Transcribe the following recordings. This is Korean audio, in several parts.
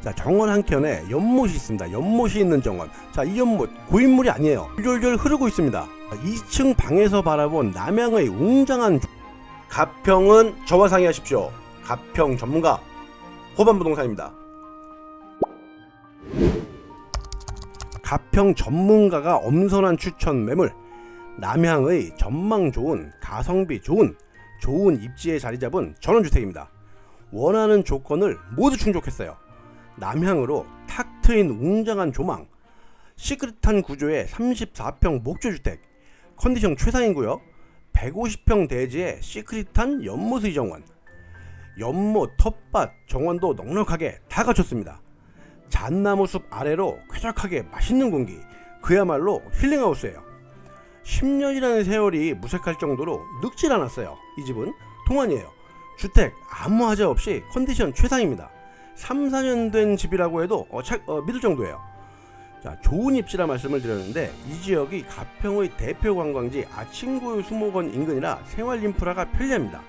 자 정원 한켠에 연못이 있습니다. 연못이 있는 정원. 자 이 연못 고인물이 아니에요. 졸졸 흐르고 있습니다. 2층 방에서 바라본 남양의 웅장한 조- 가평은 저와 상의하십시오. 가평 전문가 호반부동산입니다. 가평 전문가가 엄선한 추천 매물 남향의 전망 좋은 가성비 좋은 좋은 입지에 자리 잡은 전원주택입니다. 원하는 조건을 모두 충족했어요. 남향으로 탁 트인 웅장한 조망, 시크릿한 구조의 34평 목조주택, 컨디션 최상이고요. 150평 대지의 시크릿한 연못의 정원, 연못, 텃밭, 정원도 넉넉하게 다 갖췄습니다. 잣나무 숲 아래로 쾌적하게 맛있는 공기, 그야말로 힐링하우스예요. 10년이라는 세월이 무색할 정도로 늙질 않았어요. 이 집은 동안이에요. 주택 아무 하자 없이 컨디션 최상입니다. 3, 4년 된 집이라고 해도 어, 차, 어, 믿을 정도예요. 자, 좋은 입지라 말씀을 드렸는데 이 지역이 가평의 대표 관광지 아침고요 수목원 인근이라 생활 인프라가 편리합니다.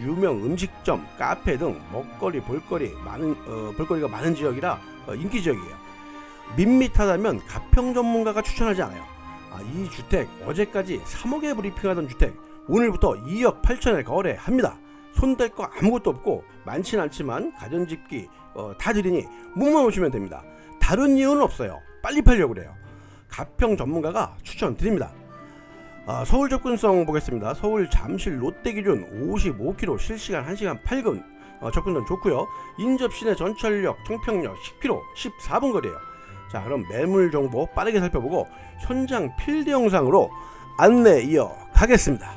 유명 음식점, 카페 등 먹거리, 볼거리 많은 어, 볼거리가 많은 지역이라 어, 인기 지역이에요. 밋밋하다면 가평 전문가가 추천하지 않아요. 아, 이 주택 어제까지 3억에 브리핑하던 주택 오늘부터 2억 8천에 거래합니다. 손댈 거 아무것도 없고 많진 않지만 가전집기 어, 다 드리니 몸만 오시면 됩니다. 다른 이유는 없어요. 빨리 팔려고 그래요. 가평 전문가가 추천드립니다. 아, 서울 접근성 보겠습니다. 서울 잠실 롯데 기준 55km 실시간 1시간 8분 어, 접근성 좋고요. 인접 시내 전철역 청평역 10km 14분 거리예요. 자 그럼 매물 정보 빠르게 살펴보고 현장 필드 영상으로 안내 이어 가겠습니다.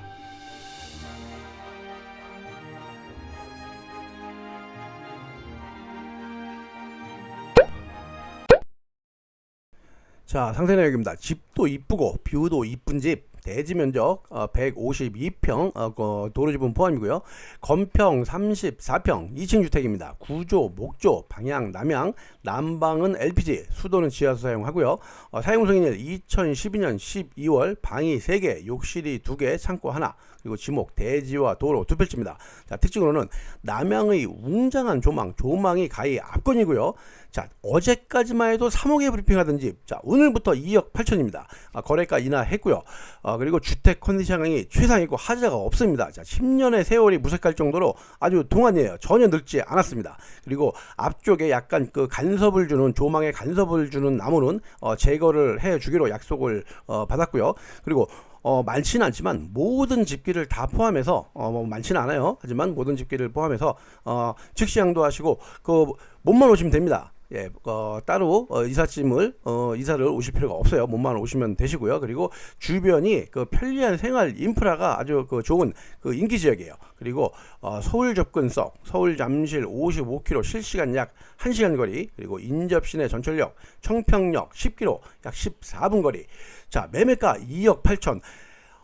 자 상세 내역입니다. 집도 이쁘고 뷰도 이쁜 집 대지 면적 어, 152평 어, 그 도로 지분 포함이고요. 건평 34평 2층 주택입니다. 구조, 목조, 방향, 남향, 난방은 LPG, 수도는 지하수 사용하고요. 어, 사용 승인일 2012년 12월 방이 3개, 욕실이 2개, 창고 하나. 그리고 지목 대지와 도로 두 필지입니다. 자, 특징으로는 남향의 웅장한 조망, 조망이 가히 압권이고요. 자, 어제까지만 해도 3억에 브리핑하던 집, 자, 오늘부터 2억 8천입니다. 아, 거래가 인하했고요. 어, 그리고 주택 컨디션이 최상이고 하자가 없습니다. 자, 10년의 세월이 무색할 정도로 아주 동안이에요. 전혀 늙지 않았습니다. 그리고 앞쪽에 약간 그 간섭을 주는 조망에 간섭을 주는 나무는 어, 제거를 해 주기로 약속을 어, 받았고요. 그리고 어, 많지는 않지만 모든 집기를 다 포함해서 어, 뭐 많지는 않아요. 하지만 모든 집기를 포함해서 어, 즉시 양도하시고 그 몸만 오시면 됩니다. 예, 어, 따로 어, 이삿짐을 어, 이사를 오실 필요가 없어요. 몸만 오시면 되시고요. 그리고 주변이 그 편리한 생활 인프라가 아주 그 좋은 그 인기 지역이에요. 그리고 어, 서울 접근성, 서울 잠실 55km 실시간 약 1시간 거리, 그리고 인접 시내 전철역, 청평역 10km 약 14분 거리. 자, 매매가 2억 8천.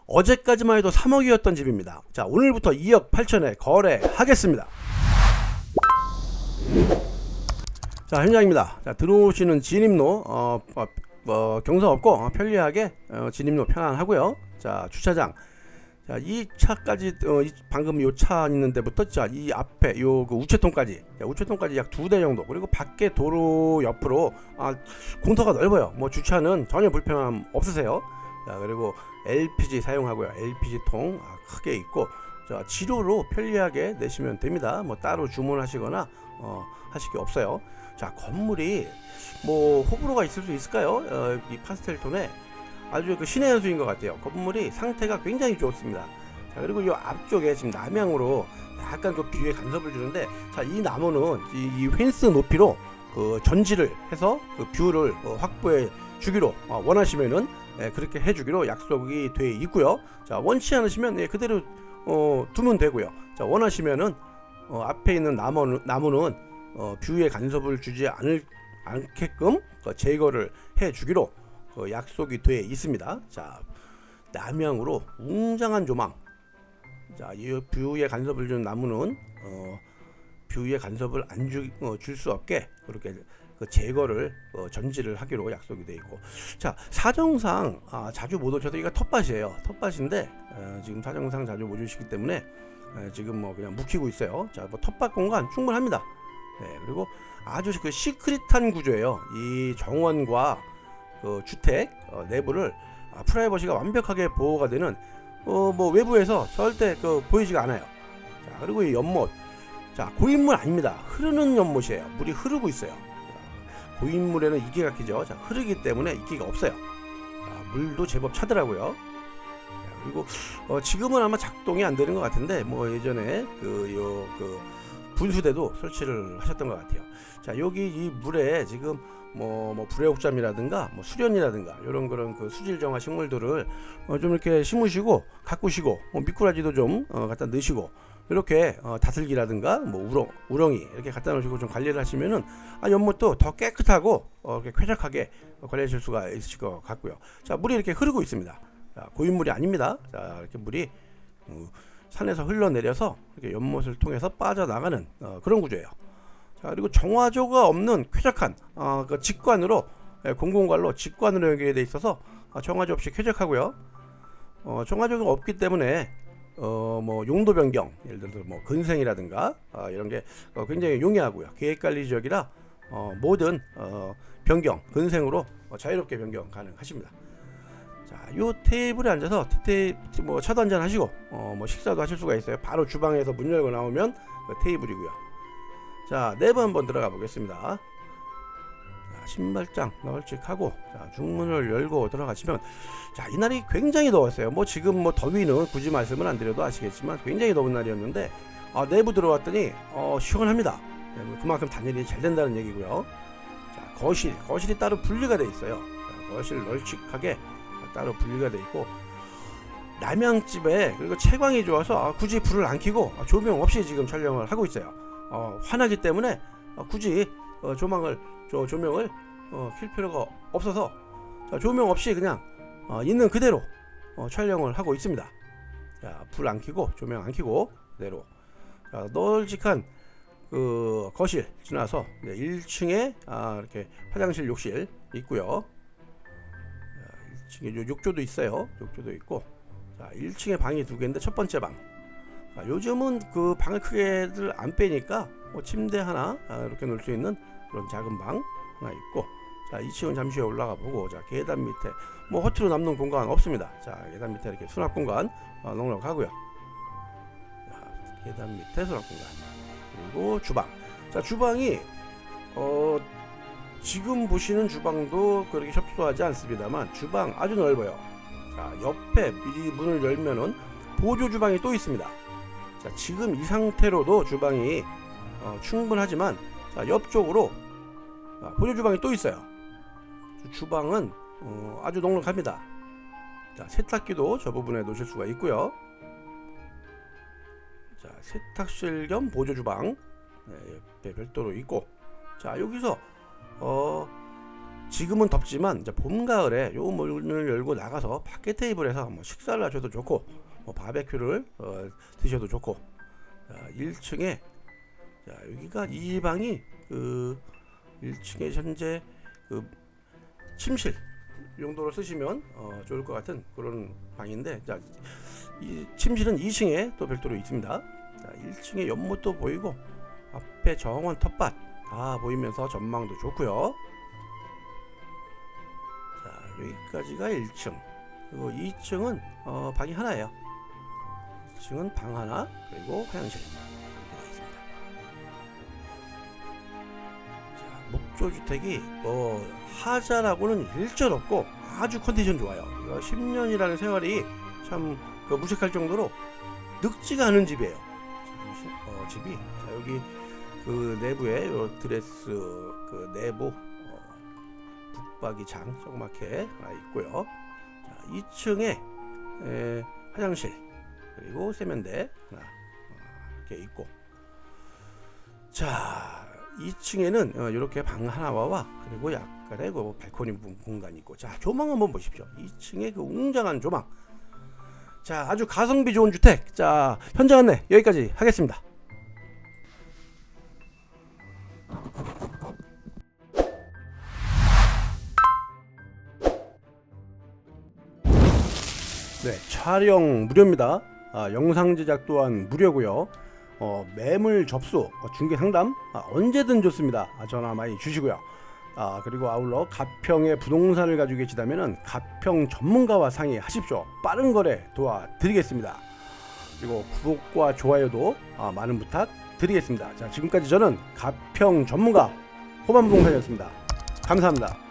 어제까지만 해도 3억이었던 집입니다. 자, 오늘부터 2억 8천에 거래하겠습니다. 자 현장입니다. 자 들어오시는 진입로 어, 어, 어, 경사 없고 어, 편리하게 어, 진입로 편안하고요. 자 주차장 자 이 차까지 어, 이, 방금 요 차 있는 데부터 자 이 앞에 요 그 우체통까지 자, 우체통까지 약 두 대 정도 그리고 밖에 도로 옆으로 아 공터가 넓어요. 뭐 주차는 전혀 불편함 없으세요. 자 그리고 LPG 사용하고요. LPG 통 아, 크게 있고 자 지로로 편리하게 내시면 됩니다. 뭐 따로 주문하시거나 어, 하실 게 없어요. 자 건물이 뭐 호불호가 있을 수 있을까요? 어, 이 파스텔 톤에 아주 그 신의 한 수인 것 같아요. 건물이 상태가 굉장히 좋습니다. 자 그리고 이 앞쪽에 지금 남향으로 약간 그 뷰에 간섭을 주는데 자 이 나무는 이, 이 펜스 높이로 그 전지를 해서 그 뷰를 어, 확보해 주기로 어, 원하시면은 예, 그렇게 해주기로 약속이 돼 있고요. 자 원치 않으시면 예, 그대로 어, 두면 되고요. 자 원하시면은 어, 앞에 있는 나무는, 나무는 어, 뷰에 간섭을 주지 않을 않게끔 그 제거를 해 주기로 그 약속이 돼 있습니다. 자 남향으로 웅장한 조망. 자, 이 뷰에 간섭을 주는 나무는 어, 뷰에 간섭을 안 줄수 없게 그렇게 그 제거를 어, 전지를 하기로 약속이 돼 있고 자 사정상 아, 자주 못 오셔도 이거 텃밭이에요 텃밭인데 어, 지금 사정상 자주 못 오시기 때문에 에, 지금 뭐 그냥 묵히고 있어요 자뭐 텃밭 공간 충분합니다 네, 그리고 아주 그 시크릿한 구조예요. 이 정원과 그 주택 어, 내부를 아, 프라이버시가 완벽하게 보호가 되는 어, 뭐 외부에서 절대 그 보이지가 않아요. 자, 그리고 이 연못. 자, 고인물 아닙니다. 흐르는 연못이에요. 물이 흐르고 있어요. 자, 고인물에는 이끼가 끼죠. 자, 흐르기 때문에 이끼가 없어요. 자, 물도 제법 차더라고요. 자, 그리고 어, 지금은 아마 작동이 안 되는 것 같은데 뭐 예전에 그요 그 분수대도 설치를 하셨던 것 같아요. 자, 여기 이 물에 지금 뭐, 뭐 불애옥잠이라든가 뭐 수련이라든가 이런 그런 그 수질 정화 식물들을 어, 좀 이렇게 심으시고 가꾸시고 뭐 미꾸라지도 좀 어, 갖다 넣으시고 이렇게 어, 다슬기라든가 뭐 우렁 우렁이 이렇게 갖다 놓으시고 좀 관리를 하시면은 아 연못도 더 깨끗하고 어, 이렇게 쾌적하게 관리하실 수가 있으실 것 같고요. 자 물이 이렇게 흐르고 있습니다. 자, 고인물이 아닙니다. 자 이렇게 물이 어, 산에서 흘러내려서 이렇게 연못을 통해서 빠져나가는 어, 그런 구조예요. 자 그리고 정화조가 없는 쾌적한 어, 그 직관으로 예, 공공관로 직관으로 연결돼 있어서 어, 정화조 없이 쾌적하고요. 어, 정화조가 없기 때문에 어, 뭐 용도 변경 예를 들어서 뭐 근생이라든가 어, 이런 게 어, 굉장히 용이하고요. 계획관리 지역이라 어, 모든 어, 변경 근생으로 어, 자유롭게 변경 가능하십니다. 자, 요 테이블에 앉아서 티테 뭐 차도 한잔 하시고 어, 뭐 식사도 하실 수가 있어요. 바로 주방에서 문 열고 나오면 그 테이블이고요. 자, 내부 한번 들어가 보겠습니다. 자, 신발장 널찍하고 자, 중문을 열고 들어가시면 자, 이날이 굉장히 더웠어요. 뭐 지금 뭐 더위는 굳이 말씀을 안 드려도 아시겠지만 굉장히 더운 날이었는데 아, 내부 들어왔더니 어, 시원합니다. 네, 뭐 그만큼 단열이 잘 된다는 얘기고요. 자, 거실, 거실이 따로 분리가 돼 있어요. 자, 거실 널찍하게 따로 분리가 돼 있고 남양집에 그리고 채광이 좋아서 아, 굳이 불을 안 켜고 아, 조명 없이 지금 촬영을 하고 있어요. 어, 환하기 때문에 어, 굳이 어, 조망을 조, 조명을 어, 킬 필요가 없어서 자, 조명 없이 그냥 어, 있는 그대로 어, 촬영을 하고 있습니다. 불 안 켜고 조명 안 켜고 그대로 자, 널찍한 그 거실 지나서 네, 1층에 아, 이렇게 화장실 욕실 있고요. 자, 1층에 요 욕조도 있어요. 욕조도 있고 자, 1층에 방이 두 개인데 첫 번째 방. 아, 요즘은 그 방을 크게들 안 빼니까 뭐 침대 하나 아, 이렇게 놓을 수 있는 그런 작은 방 하나 있고 자 2층은 잠시 후에 올라가 보고 자 계단 밑에 뭐 허투루 남는 공간 없습니다. 자 계단 밑에 이렇게 수납 공간 어, 넉넉하고요. 자 계단 밑에 수납 공간 그리고 주방. 자 주방이 어 지금 보시는 주방도 그렇게 협소하지 않습니다만 주방 아주 넓어요. 자 옆에 이 문을 열면은 보조 주방이 또 있습니다. 자 지금 이 상태로도 주방이 어, 충분하지만 자, 옆쪽으로 아, 보조 주방이 또 있어요. 주방은 어, 아주 넉넉합니다. 자, 세탁기도 저 부분에 놓으실 수가 있고요. 자, 세탁실 겸 보조 주방 네, 옆에 별도로 있고, 자 여기서 어, 지금은 덥지만 이제 봄 가을에 요 문을 열고 나가서 밖에 테이블에서 뭐 식사를 하셔도 좋고, 뭐 바베큐를 어, 드셔도 좋고, 자, 1층에 자 여기가 이 방이 그 1층에 현재 그 침실 용도로 쓰시면 어, 좋을 것 같은 그런 방인데 자, 이 침실은 2층에 또 별도로 있습니다. 자, 1층에 연못도 보이고 앞에 정원 텃밭 다 보이면서 전망도 좋고요. 자, 여기까지가 1층. 그리고 2층은 어, 방이 하나예요. 2층은 방 하나 그리고 화장실. 주택이 뭐 하자라고는 일절 없고 아주 컨디션 좋아요. 이거 10년이라는 세월이 참그 무색할 정도로 늙지가 않은 집이에요. 자, 어, 집이 자 여기 그 내부에 요 드레스 그 내부 어, 북박이 장 조그맣게 있고요. 자 2층에 에, 화장실 그리고 세면대 하나 어, 이렇게 있고 자 2층에는 어, 이렇게 방 하나와 그리고 약간의 그 발코니 부- 공간이 있고. 자 조망 한번 보십시오. 2층에 그 웅장한 조망. 자 아주 가성비 좋은 주택. 자 현장 안내 여기까지 하겠습니다. 네 촬영 무료입니다. 아, 영상 제작 또한 무료고요 어, 어, 매물 접수, 어, 중개 상담 아, 언제든 좋습니다. 아, 전화 많이 주시고요. 아, 그리고 아울러 가평에 부동산을 가지고 계시다면 가평 전문가와 상의하십시오. 빠른 거래 도와드리겠습니다. 그리고 구독과 좋아요도 아, 많은 부탁 드리겠습니다. 자, 지금까지 저는 가평 전문가 호반부동산이었습니다. 감사합니다.